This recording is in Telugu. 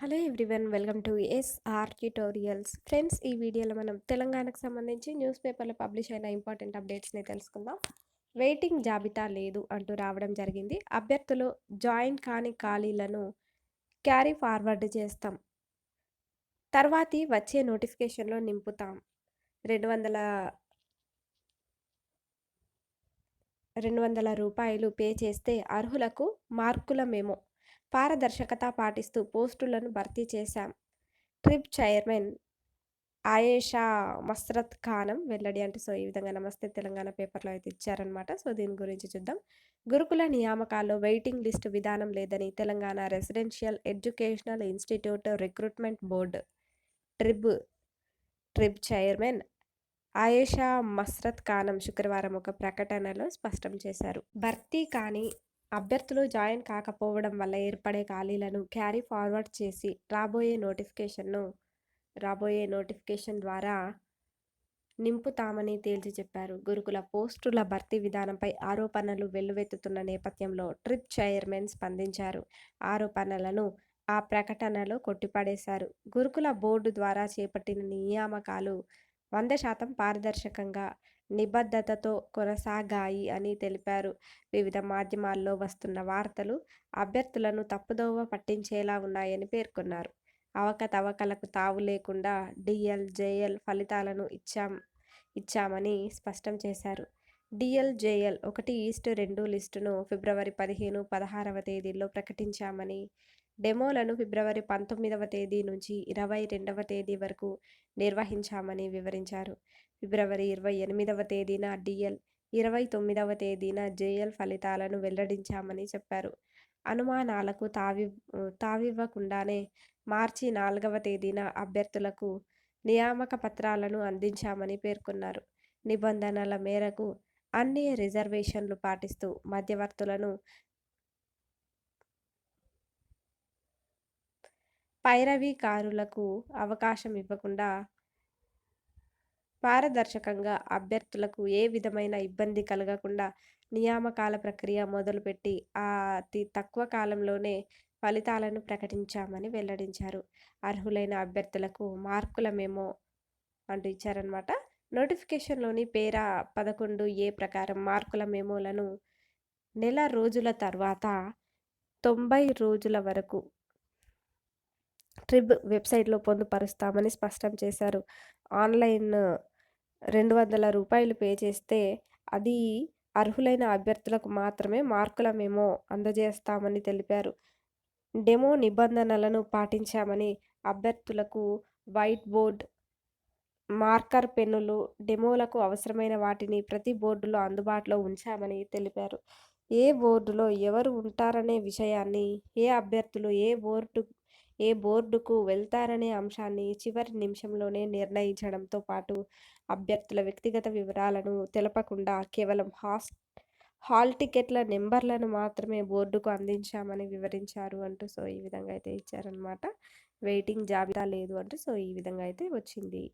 Hello everyone welcome to SR tutorials. Friends ఈ వీడియోలో మనం తెలంగాణకు సంబంధించి న్యూస్ పేపర్లో పబ్లిష్ అయిన ఇంపార్టెంట్ అప్డేట్స్ని తెలుసుకుందాం. వెయిటింగ్ జాబితా లేదు అంటూ రావడం జరిగింది. అభ్యర్థులు జాయిన్ కాని ఖాళీలను క్యారీ ఫార్వర్డ్ చేస్తాం. తర్వాతి వచ్చే నోటిఫికేషన్లో నింపుతాం. రెండు వందల రెండు వందల రూపాయలు పే చేస్తే అర్హులకు మార్కుల మెమో పారదర్శకత పాటిస్తూ పోస్టులను భర్తీ చేశాం. ట్రిప్ చైర్మన్ ఆయేషా మస్రత్ ఖానం వెల్లడి అంటే సో ఈ విధంగా నమస్తే తెలంగాణ పేపర్లో అయితే ఇచ్చారనమాట సో దీని గురించి చూద్దాం. గురుకుల నియామకాల్లో వెయిటింగ్ లిస్ట్ విధానం లేదని Telangana residential educational institute recruitment board ట్రిబ్ ట్రిబ్ చైర్మన్ ఆయేషా మస్రత్ ఖానం శుక్రవారం ఒక ప్రకటనలో స్పష్టం చేశారు. భర్తీ కానీ అభ్యర్థులు జాయిన్ కాకపోవడం వల్ల ఏర్పడే ఖాళీలను క్యారీ ఫార్వర్డ్ చేసి రాబోయే నోటిఫికేషన్ను రాబోయే నోటిఫికేషన్ ద్వారా నింపుతామని తేల్చి చెప్పారు. గురుకుల పోస్టుల భర్తీ విధానంపై ఆరోపణలు వెల్లువెత్తుతున్న నేపథ్యంలో ట్రిప్ చైర్మన్ స్పందించారు. ఆరోపణలను ఆ ప్రకటనలో కొట్టిపడేశారు. గురుకుల బోర్డు ద్వారా చేపట్టిన నియామకాలు వంద శాతం పారదర్శకంగా నిబద్ధతతో కొనసాగాయి అని తెలిపారు. వివిధ మాధ్యమాల్లో వస్తున్న వార్తలు అభ్యర్థులను తప్పుదోవ పట్టించేలా ఉన్నాయని పేర్కొన్నారు. అవకతవకలకు తావు లేకుండా డిఎల్ జేఎల్ ఫలితాలను ఇచ్చాం ఇచ్చామని స్పష్టం చేశారు. డిఎల్జేఎల్ ఒకటి ఈస్ట్ రెండు లిస్టును ఫిబ్రవరి పదిహేను పదహారవ తేదీల్లో ప్రకటించామని డెమోలను ఫిబ్రవరి పంతొమ్మిదవ తేదీ నుంచి ఇరవై రెండవ తేదీ వరకు నిర్వహించామని వివరించారు. ఫిబ్రవరి ఇరవై ఎనిమిదవ తేదీన డిఎల్ ఇరవై తొమ్మిదవ తేదీన జేఎల్ ఫలితాలను వెల్లడించామని చెప్పారు. అనుమానాలకు తావి తావివ్వకుండానే మార్చి నాలుగవ తేదీన అభ్యర్థులకు నియామక పత్రాలను అందించామని పేర్కొన్నారు. నిబంధనల మేరకు అన్ని రిజర్వేషన్లు పాటిస్తూ మధ్యవర్తులను పైరవీకారులకు అవకాశం ఇవ్వకుండా పారదర్శకంగా అభ్యర్థులకు ఏ విధమైన ఇబ్బంది కలగకుండా నియామకాల ప్రక్రియ మొదలుపెట్టి ఆ అతి తక్కువ కాలంలోనే ఫలితాలను ప్రకటించామని వెల్లడించారు. అర్హులైన అభ్యర్థులకు మార్కుల మేమో అంటూ ఇచ్చారనమాట నోటిఫికేషన్లోని పేర పదకొండు ఏ ప్రకారం మార్కుల మెమోలను నెల రోజుల తర్వాత తొంభై రోజుల వరకు ట్రిబ్ వెబ్సైట్లో పొందుపరుస్తామని స్పష్టం చేశారు. ఆన్లైన్ రెండు వందల రూపాయలు పే చేస్తే అది అర్హులైన అభ్యర్థులకు మాత్రమే మార్కుల మేమో అందజేస్తామని తెలిపారు. డెమో నిబంధనలను పాటించామని అభ్యర్థులకు వైట్ బోర్డ్ మార్కర్ పెన్నులు డెమోలకు అవసరమైన వాటిని ప్రతి బోర్డులో అందుబాటులో ఉంచామని తెలిపారు. ఏ బోర్డులో ఎవరు ఉంటారనే విషయాన్ని ఏ అభ్యర్థులు ఏ బోర్డు ఏ బోర్డుకు వెళ్తారనే అంశాన్ని చివరి నిమిషంలోనే నిర్ణయించడంతో పాటు అభ్యర్థుల వ్యక్తిగత వివరాలను తెలపకుండా కేవలం హాస్ హాల్ టికెట్ల నెంబర్లను మాత్రమే బోర్డుకు అందించామని వివరించారు అంటూ సో ఈ విధంగా అయితే ఇచ్చారనమాట వెయిటింగ్ జాబితా లేదు అంటూ సో ఈ విధంగా అయితే వచ్చింది.